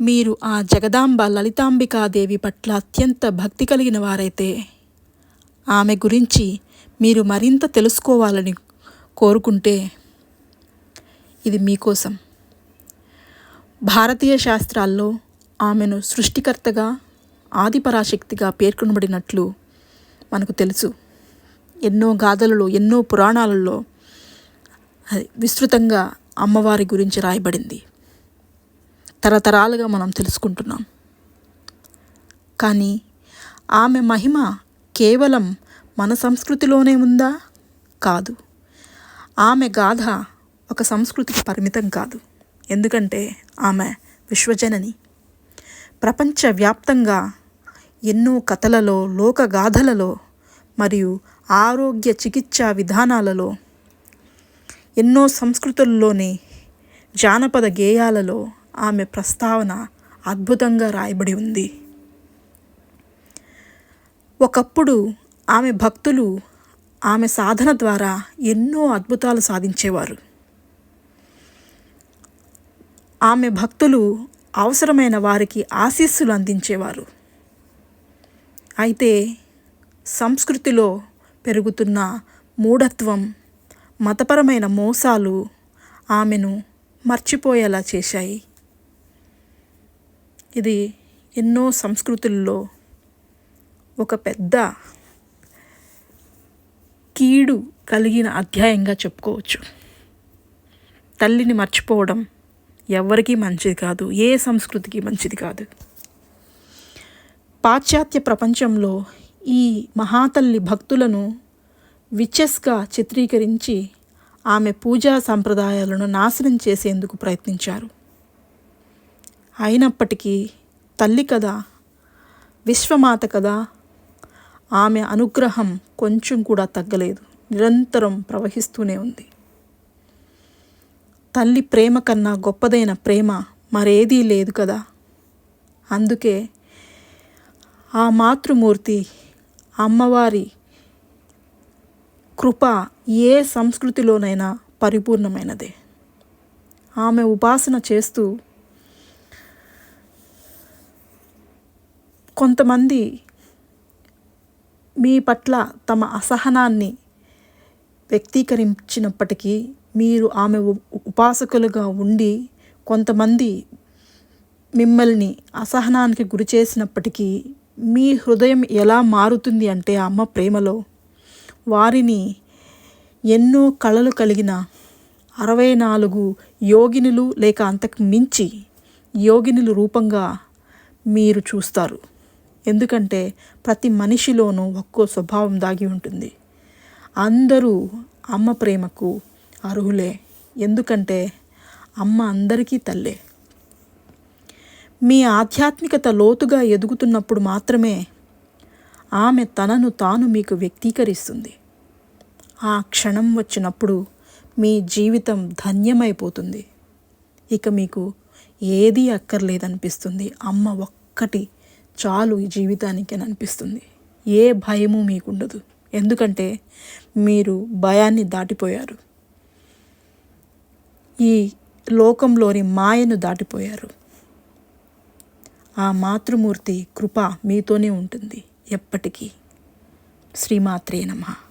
మీరు ఆ జగదాంబ లలితాంబికాదేవి పట్ల అత్యంత భక్తి కలిగిన వారైతే ఆమె గురించి మీరు మరింత తెలుసుకోవాలని కోరుకుంటే ఇది మీకోసం. భారతీయ శాస్త్రాల్లో ఆమెను సృష్టికర్తగా ఆదిపరాశక్తిగా పేర్కొనబడినట్లు మనకు తెలుసు. ఎన్నో గాథలలో ఎన్నో పురాణాలలో అది విస్తృతంగా అమ్మవారి గురించి రాయబడింది. తరతరాలుగా మనం తెలుసుకుంటున్నాం. కానీ ఆమె మహిమ కేవలం మన సంస్కృతిలోనే ఉందా? కాదు. ఆమె గాథ ఒక సంస్కృతికి పరిమితం కాదు. ఎందుకంటే ఆమె విశ్వజనని. ప్రపంచవ్యాప్తంగా ఎన్నో కథలలో లోకగాథలలో మరియు ఆరోగ్య చికిత్సా విధానాలలో ఎన్నో సంస్కృతుల్లోని జానపద గేయాలలో ఆమె ప్రస్తావన అద్భుతంగా రాయబడి ఉంది. ఒకప్పుడు ఆమె భక్తులు ఆమె సాధన ద్వారా ఎన్నో అద్భుతాలు సాధించేవారు. ఆమె భక్తులు అవసరమైన వారికి ఆశీస్సులు అందించేవారు. అయితే సంస్కృతిలో పెరుగుతున్న మూఢత్వం మతపరమైన మోసాలు ఆమెను మర్చిపోయేలా చేశాయి. ఇది ఎన్నో సంస్కృతుల్లో ఒక పెద్ద కీడు కలిగిన అధ్యాయంగా చెప్పుకోవచ్చు. తల్లిని మర్చిపోవడం ఎవరికీ మంచిది కాదు ఏ సంస్కృతికి మంచిది కాదు. పాశ్చాత్య ప్రపంచంలో ఈ మహాతల్లి భక్తులను విచెస్గా చిత్రీకరించి ఆమె పూజా సంప్రదాయాలను నాశనం చేసేందుకు ప్రయత్నించారు. అయినప్పటికీ తల్లి కదా విశ్వమాత కదా ఆమె అనుగ్రహం కొంచెం కూడా తగ్గలేదు. నిరంతరం ప్రవహిస్తూనే ఉంది. తల్లి ప్రేమ కన్నా గొప్పదైన ప్రేమ మరేదీ లేదు కదా. అందుకే ఆ మాతృమూర్తి అమ్మవారి కృప ఏ సంస్కృతిలోనైనా పరిపూర్ణమైనదే. ఆమె ఉపాసన చేస్తూ కొంతమంది మీ పట్ల తమ అసహనాన్ని వ్యక్తీకరించినప్పటికీ మీరు ఆమె ఉపాసకులుగా ఉండి కొంతమంది మిమ్మల్ని అసహనానికి గురి చేసినప్పటికీ మీ హృదయం ఎలా మారుతుంది అంటే అమ్మ ప్రేమలో వారిని ఎన్నో కళలు కలిగిన అరవై నాలుగు యోగినులు లేక అంతకు మించి యోగినులు రూపంగా మీరు చూస్తారు. ఎందుకంటే ప్రతి మనిషిలోనూ ఒక్కో స్వభావం దాగి ఉంటుంది. అందరూ అమ్మ ప్రేమకు అర్హులే. ఎందుకంటే అమ్మ అందరికీ తల్లే. మీ ఆధ్యాత్మికత లోతుగా ఎదుగుతున్నప్పుడు మాత్రమే ఆమె తనను తాను మీకు వ్యక్తీకరిస్తుంది. ఆ క్షణం వచ్చినప్పుడు మీ జీవితం ధన్యమైపోతుంది. ఇక మీకు ఏదీ అక్కర్లేదనిపిస్తుంది. అమ్మ ఒక్కటి చాలు ఈ జీవితానికి అని అనిపిస్తుంది. ఏ భయము మీకుండదు. ఎందుకంటే మీరు భయాన్ని దాటిపోయారు. ఈ లోకంలోని మాయను దాటిపోయారు. ఆ మాతృమూర్తి కృప మీతోనే ఉంటుంది ఎప్పటికీ. శ్రీమాత్రే నమః.